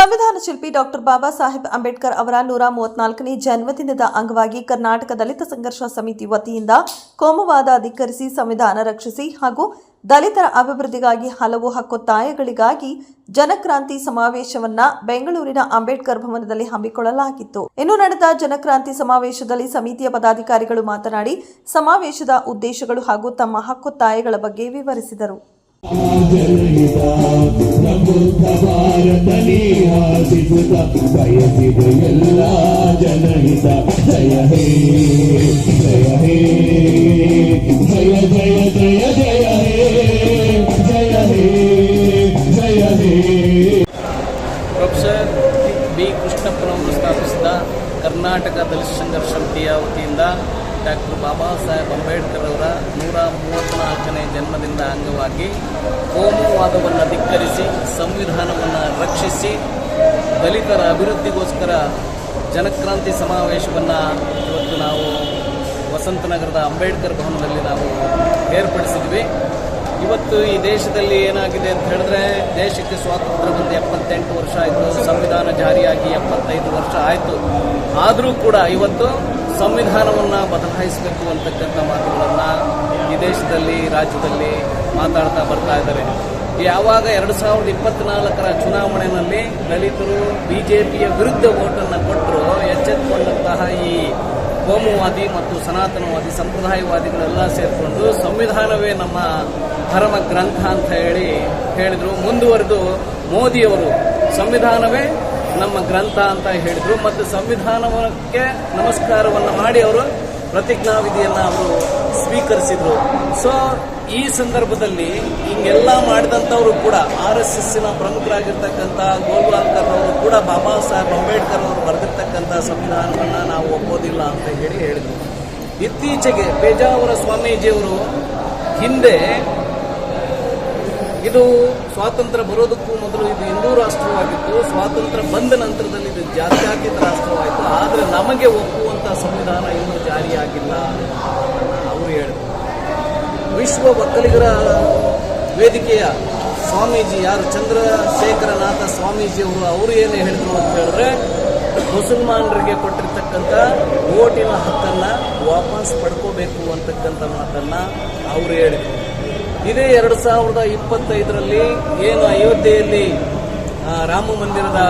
Doctor Baba Saheb Ambedkar ಅವರ ನೂರ ಮೂವತ್ನಾಲ್ಕನೇ ಜನ್ಮದಿನದ ಅಂಗವಾಗಿ ಕರ್ನಾಟಕ ದಲಿತ ಸಂಘರ್ಷ ಸಮಿತಿ ವತಿಯಿಂದ ಕೋಮುವಾದ ಅಧಿಕರಿಸಿ ಸಂವಿಧಾನ ರಕ್ಷಿಸಿ ಹಾಗೂ ದಲಿತರ ಅಭಿವೃದ್ಧಿಗಾಗಿ ಹಲವು ಹಕ್ಕೊತ್ತಾಯಗಳಿಗಾಗಿ ಜನಕ್ರಾಂತಿ ಸಮಾವೇಶವನ್ನ ಬೆಂಗಳೂರಿನ ಅಂಬೇಡ್ಕರ್ ಭವನದಲ್ಲಿ ಹಮ್ಮಿಕೊಳ್ಳಲಾಗಿತ್ತು. ಇನ್ನು ನಡೆದ ಜನಕ್ರಾಂತಿ ಸಮಾವೇಶದಲ್ಲಿ ಸಮಿತಿಯ ಪದಾಧಿಕಾರಿಗಳು ಮಾತನಾಡಿ, ಸಮಾವೇಶದ ಉದ್ದೇಶಗಳು ಹಾಗೂ ತಮ್ಮ ಹಕ್ಕೊತ್ತಾಯಗಳ ಬಗ್ಗೆ ವಿವರಿಸಿದರು. ಪ್ರಬುದ್ಧ ಭಾರತನೇ ಆಶಿಸುತ್ತ ಬಯಸಿದ ಎಲ್ಲ ಜನಹಿತ. ಜಯ ಹೇ ಜಯ ಹೇ, ಜಯ ಜಯ ಜಯ ಜಯ ಹೇ ಜಯ ಹೇ. ಪ್ರೊಫೆಸರ್ ಬಿ ಕೃಷ್ಣಪ್ಪನವರು ಸ್ಥಾಪಿಸಿದ ಕರ್ನಾಟಕ ದಲಿತ ಸಂಘರ್ಷ ಸಮಿತಿಯ ವತಿಯಿಂದ ಡಾಕ್ಟರ್ ಬಾಬಾ ಸಾಹೇಬ್ ಅಂಬೇಡ್ಕರ್ ಅವರ ನೂರ ಮೂವತ್ತ್ನಾಲ್ಕನೇ ಜನ್ಮದಿಂದ ಅಂಗವಾಗಿ ಕೋಮುವಾದವನ್ನು ಧಿಕ್ಕರಿಸಿ, ಸಂವಿಧಾನವನ್ನು ರಕ್ಷಿಸಿ, ದಲಿತರ ಅಭಿವೃದ್ಧಿಗೋಸ್ಕರ ಜನಕ್ರಾಂತಿ ಸಮಾವೇಶವನ್ನು ಇವತ್ತು ನಾವು ವಸಂತನಗರದ ಅಂಬೇಡ್ಕರ್ ಭವನದಲ್ಲಿ ನಾವು ಏರ್ಪಡಿಸಿದ್ವಿ. ಇವತ್ತು ಈ ದೇಶದಲ್ಲಿ ಏನಾಗಿದೆ ಅಂತ ಹೇಳಿದ್ರೆ, ದೇಶಕ್ಕೆ ಸ್ವಾತಂತ್ರ್ಯ ಬಂದು ಎಪ್ಪತ್ತೆಂಟು ವರ್ಷ ಆಯಿತು, ಸಂವಿಧಾನ ಜಾರಿಯಾಗಿ ಎಪ್ಪತ್ತೈದು ವರ್ಷ ಆಯಿತು. ಆದರೂ ಕೂಡ ಇವತ್ತು ಸಂವಿಧಾನವನ್ನು ಬದಲಾಯಿಸಬೇಕು ಅಂತಕ್ಕಂಥ ಮಾತುಗಳನ್ನು ಈ ದೇಶದಲ್ಲಿ ರಾಜ್ಯದಲ್ಲಿ ಮಾತಾಡ್ತಾ ಬರ್ತಾ ಇದ್ದಾರೆ ಯಾವಾಗ ಎರಡು ಸಾವಿರದ ಇಪ್ಪತ್ನಾಲ್ಕರ ಚುನಾವಣೆಯಲ್ಲಿ ದಲಿತರು ಬಿಜೆಪಿಯ ವಿರುದ್ಧ ಓಟನ್ನು ಕೊಟ್ಟರು ಎಚ್ಚೆತ್ತುಕೊಂಡಂತಹ ಈ ಕೋಮುವಾದಿ ಮತ್ತು ಸನಾತನವಾದಿ ಸಂಪ್ರದಾಯವಾದಿಗಳೆಲ್ಲ ಸೇರಿಕೊಂಡು ಸಂವಿಧಾನವೇ ನಮ್ಮ ಧರ್ಮ ಗ್ರಂಥ ಅಂತ ಹೇಳಿ ಹೇಳಿದರು. ಮುಂದುವರೆದು ಮೋದಿಯವರು ಸಂವಿಧಾನವೇ ನಮ್ಮ ಗ್ರಂಥ ಅಂತ ಹೇಳಿದರು, ಮತ್ತು ಸಂವಿಧಾನಕ್ಕೆ ನಮಸ್ಕಾರವನ್ನು ಮಾಡಿ ಅವರು ಪ್ರತಿಜ್ಞಾವಿಧಿಯನ್ನು ಅವರು ಸ್ವೀಕರಿಸಿದ್ರು. ಸೊ ಈ ಸಂದರ್ಭದಲ್ಲಿ ಹಿಂಗೆಲ್ಲ ಮಾಡಿದಂಥವರು ಕೂಡ, ಆರ್ ಎಸ್ ಎಸ್ಸಿನ ಪ್ರಮುಖರಾಗಿರ್ತಕ್ಕಂಥ ಗೋಲ್ವಾಲ್ಕರ್ ಅವರು ಕೂಡ, ಬಾಬಾ ಸಾಹೇಬ್ ಅಂಬೇಡ್ಕರ್ ಅವರು ಬರೆದಿರ್ತಕ್ಕಂಥ ಸಂವಿಧಾನವನ್ನು ನಾವು ಒಪ್ಪೋದಿಲ್ಲ ಅಂತ ಹೇಳಿ ಹೇಳಿದರು. ಇತ್ತೀಚೆಗೆ ಪೇಜಾವರ ಸ್ವಾಮೀಜಿಯವರು ಹಿಂದೆ ಇದು ಸ್ವಾತಂತ್ರ್ಯ ಬರೋದಕ್ಕೂ ಮೊದಲು ಇದು ಹಿಂದೂ ರಾಷ್ಟ್ರವಾಗಿತ್ತು. ಸ್ವಾತಂತ್ರ್ಯ ಬಂದ ನಂತರದಲ್ಲಿ ಇದು ಜಾತ್ಯಾತೀತ ರಾಷ್ಟ್ರವಾಯಿತು. ಆದರೆ ನಮಗೆ ಒಪ್ಪುವಂಥ ಸಂವಿಧಾನ ಇನ್ನೂ ಜಾರಿಯಾಗಿಲ್ಲ ಅವರು ಹೇಳಿದರು ವಿಶ್ವ ಒಕ್ಕಲಿಗರ ವೇದಿಕೆಯ ಸ್ವಾಮೀಜಿ ಯಾರು? ಚಂದ್ರಶೇಖರನಾಥ ಸ್ವಾಮೀಜಿಯವರು ಅವರು ಏನು ಹೇಳಿದರು ಅಂತ ಹೇಳಿದ್ರೆ, ಮುಸಲ್ಮಾನರಿಗೆ ಕೊಟ್ಟಿರ್ತಕ್ಕಂಥ ಓಟಿನ ಹಕ್ಕನ್ನು ವಾಪಸ್ ಪಡ್ಕೋಬೇಕು ಅಂತಕ್ಕಂಥ ಮಾತನ್ನು ಅವರು ಹೇಳಿದರು. ಇದೇ ಎರಡು ಸಾವಿರದ ಇಪ್ಪತ್ತೈದರಲ್ಲಿ ಏನು ಅಯೋಧ್ಯೆಯಲ್ಲಿ ರಾಮ ಮಂದಿರದ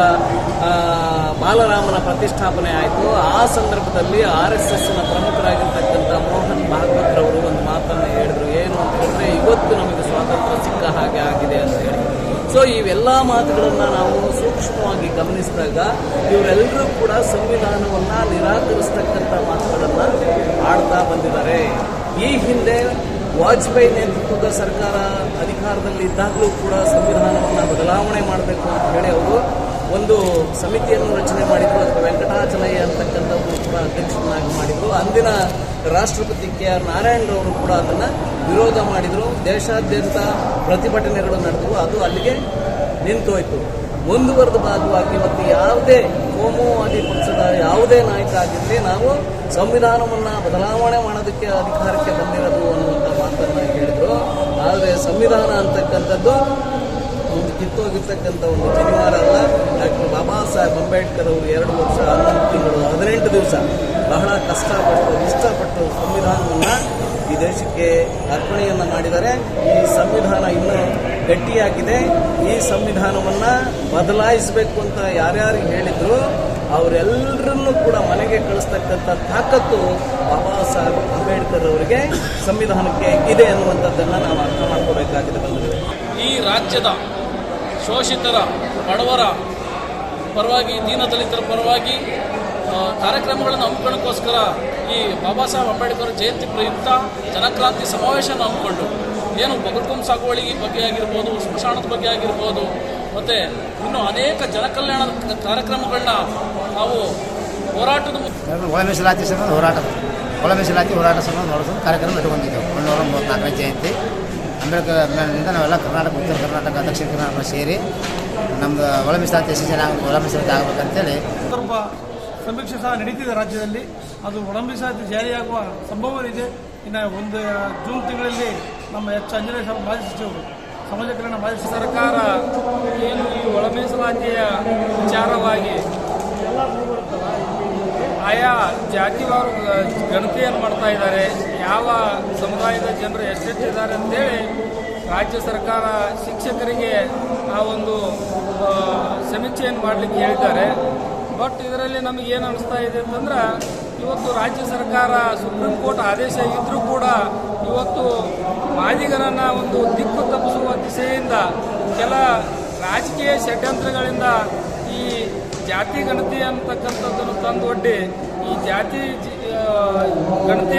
ಬಾಲರಾಮನ ಪ್ರತಿಷ್ಠಾಪನೆ ಆಯಿತು, ಆ ಸಂದರ್ಭದಲ್ಲಿ ಆರ್ ಎಸ್ ಎಸ್ನ ಪ್ರಮುಖರಾಗಿರ್ತಕ್ಕಂಥ ಮೋಹನ್ ಭಾಗವತ್ ಅವರು ಒಂದು ಮಾತನ್ನು ಹೇಳಿದರು. ಏನು ಅಂತ ಹೇಳಿದ್ರೆ, ಇವತ್ತು ನಮಗೆ ಸ್ವಾತಂತ್ರ್ಯ ಸಿಕ್ಕ ಹಾಗೆ ಆಗಿದೆ ಅಂತ ಹೇಳಿ. ಸೊ ಇವೆಲ್ಲ ಮಾತುಗಳನ್ನು ನಾವು ಸೂಕ್ಷ್ಮವಾಗಿ ಗಮನಿಸಿದಾಗ, ಇವರೆಲ್ಲರೂ ಕೂಡ ಸಂವಿಧಾನವನ್ನು ನಿರಾಕರಿಸ್ತಕ್ಕಂಥ ಮಾತುಗಳನ್ನು ಆಡ್ತಾ ಬಂದಿದ್ದಾರೆ ಈ ಹಿಂದೆ ವಾಜಪೇಯಿ ನೇತೃತ್ವದ ಸರ್ಕಾರ ಅಧಿಕಾರದಲ್ಲಿ ಇದ್ದಾಗಲೂ ಕೂಡ ಸಂವಿಧಾನವನ್ನು ಬದಲಾವಣೆ ಮಾಡಬೇಕು ಅಂತ ಹೇಳಿ ಅವರು ಒಂದು ಸಮಿತಿಯನ್ನು ರಚನೆ ಮಾಡಿದ್ರು ಅದಕ್ಕೆ ವೆಂಕಟಾಚಲಯ್ಯ ಅಂತಕ್ಕಂಥವ್ರು ಕೂಡ ಅಧ್ಯಕ್ಷರನ್ನಾಗಿ ಮಾಡಿದ್ರು. ಅಂದಿನ ರಾಷ್ಟ್ರಪತಿ ಕೆ ಆರ್ ನಾರಾಯಣರವರು ಕೂಡ ಅದನ್ನು ವಿರೋಧ ಮಾಡಿದರು. ದೇಶಾದ್ಯಂತ ಪ್ರತಿಭಟನೆಗಳು ನಡೆದವು. ಅದು ಅಲ್ಲಿಗೆ ನಿಂತೋಯ್ತು. ಮುಂದುವರೆದ ಭಾಗವಾಗಿ ಮತ್ತು ಯಾವುದೇ ಕೋಮುವಾದಿ ಪಕ್ಷದ ಯಾವುದೇ ನಾಯಕ ಆಗಿರಲಿ, ನಾವು ಸಂವಿಧಾನವನ್ನು ಬದಲಾವಣೆ ಮಾಡೋದಕ್ಕೆ, ಅಧಿಕಾರಕ್ಕೆ ಸಂವಿಧಾನ ಅಂತಕ್ಕಂಥದ್ದು ಒಂದು ಕಿತ್ತೋಗಿರ್ತಕ್ಕಂಥ ಒಂದು ಜನಿವಾರ ಅಲ್ಲ. ಡಾಕ್ಟರ್ ಬಾಬಾ ಸಾಹೇಬ್ ಅಂಬೇಡ್ಕರ್ ಅವರು ಎರಡು ವರ್ಷ ಹನ್ನೊಂದು ತಿಂಗಳು, ಹದಿನೆಂಟು ದಿವಸ ಬಹಳ ಕಷ್ಟಪಟ್ಟು, ಇಷ್ಟಪಟ್ಟು ಸಂವಿಧಾನವನ್ನು ಈ ದೇಶಕ್ಕೆ ಅರ್ಪಣೆಯನ್ನು ಮಾಡಿದ್ದಾರೆ. ಈ ಸಂವಿಧಾನ ಇನ್ನೂ ಗಟ್ಟಿಯಾಗಿದೆ. ಈ ಸಂವಿಧಾನವನ್ನು ಬದಲಾಯಿಸಬೇಕು ಅಂತ ಯಾರ್ಯಾರು ಹೇಳಿದ್ರು ಅವರೆಲ್ಲರನ್ನೂ ಕೂಡ ಮನೆಗೆ ಕಳಿಸ್ತಕ್ಕಂಥ ತಾಕತ್ತು ಬಾಬಾ ಸಾಹೇಬ್ ಅಂಬೇಡ್ಕರ್ ಅವರಿಗೆ ಸಂವಿಧಾನಕ್ಕೆ ಇದೆ ಅನ್ನುವಂಥದ್ದನ್ನು ನಾವು ಅರ್ಥ ಬಂದಿದೆ ಈ ರಾಜ್ಯದ ಶೋಷಿತರ ಬಡವರ ಪರವಾಗಿ ದೀನದಲಿತರ ಪರವಾಗಿ ಕಾರ್ಯಕ್ರಮಗಳನ್ನು ಹಮ್ಮಿಕೊಳ್ಳೋಕ್ಕೋಸ್ಕರ ಈ ಬಾಬಾ ಸಾಹೇಬ್ ಅಂಬೇಡ್ಕರ್ ಜಯಂತಿ ಪ್ರಯುಕ್ತ ಜನಕ್ರಾಂತಿ ಸಮಾವೇಶನ ಹಮ್ಮಿಕೊಂಡು ಏನು ಭಗತ್ಕುಂ ಸಾಗುವಳಿ ಬಗ್ಗೆ ಆಗಿರ್ಬೋದು ಸ್ಮಶಾನದ ಬಗ್ಗೆ ಆಗಿರ್ಬೋದು ಮತ್ತು ಇನ್ನೂ ಅನೇಕ ಜನಕಲ್ಯಾಣ ಕಾರ್ಯಕ್ರಮಗಳನ್ನ ನಾವು ಹೋರಾಟದ ಮುಖ್ಯ ಹೋರಾಟ ಒಳ ಮೀಸಲಾತಿ ಹೋರಾಟ ಸಂಬಂಧ ನೋಡೋದು ಕಾರ್ಯಕ್ರಮ ಇಟ್ಕೊಂಡಿದ್ದೆವು. ಮುನ್ನೂರ ಮೂವತ್ತ್ನಾಲ್ಕನೇ ಜಯಂತಿ. ಅಂಬೇಡ್ಕರ್ ನಾವೆಲ್ಲ ಕರ್ನಾಟಕ, ಉತ್ತರ ಕರ್ನಾಟಕ, ದಕ್ಷಿಣ ಕರ್ನಾಟಕ ಸೇರಿ ನಮ್ಮದು ಒಳ ಮೀಸಲಾತಿ ಎಷ್ಟು ಜನ ಆಗ- ಒಳ ಮೀಸಲಾತಿ ಆಗಬೇಕಂತೇಳಿ. ಸಂದರ್ಭ ಸಮೀಕ್ಷೆ ಸಹ ನಡೀತಿದೆ ರಾಜ್ಯದಲ್ಲಿ. ಅದು ಒಳಂಬಿಸಾತಿ ಜಾರಿಯಾಗುವ ಸಂಭವ ಇದೆ. ಇನ್ನು ಒಂದು ಜೂನ್ ತಿಂಗಳಲ್ಲಿ ನಮ್ಮ ಎಚ್ ಆಂಜನೇಯ ಮಾಜಿ ಸಚಿವರು, ಸಮಾಜ ಕಲ್ಯಾಣ ಮಾಹಿತಿ ಸರ್ಕಾರ ಏನು ಈ ಒಳ ಮೀಸಲಾತಿಯ ವಿಚಾರವಾಗಿ ಆಯಾ ಜಾತಿವಾರು ಗಣತಿಯನ್ನು ಮಾಡ್ತಾ ಇದ್ದಾರೆ. ಯಾವ ಸಮುದಾಯದ ಜನರು ಎಷ್ಟೆಷ್ಟಿದ್ದಾರೆ ಅಂತೇಳಿ ರಾಜ್ಯ ಸರ್ಕಾರ ಶಿಕ್ಷಕರಿಗೆ ಆ ಒಂದು ಸಮೀಕ್ಷೆಯನ್ನು ಮಾಡಲಿಕ್ಕೆ ಹೇಳಿದ್ದಾರೆ. ಬಟ್ ಇದರಲ್ಲಿ ನಮಗೆ ಏನು ಅನಿಸ್ತಾ ಇದೆ ಅಂತಂದ್ರೆ, ಇವತ್ತು ರಾಜ್ಯ ಸರ್ಕಾರ ಸುಪ್ರೀಂ ಕೋರ್ಟ್ ಆದೇಶ ಇದ್ದರೂ ಕೂಡ ಇವತ್ತು ಮಾದಿಗರನ್ನು ಒಂದು ದಿಕ್ಕು ತಪ್ಪಿಸುವ ದಿಸೆಯಿಂದ ಕೆಲ ರಾಜಕೀಯ ಷಡ್ಯಂತ್ರಗಳಿಂದ ಈ ಜಾತಿ ಗಣತಿ ಅಂತಕ್ಕಂಥದ್ದನ್ನು ತಂದೊಡ್ಡಿ ಈ ಜಾತಿ ಗಣತಿ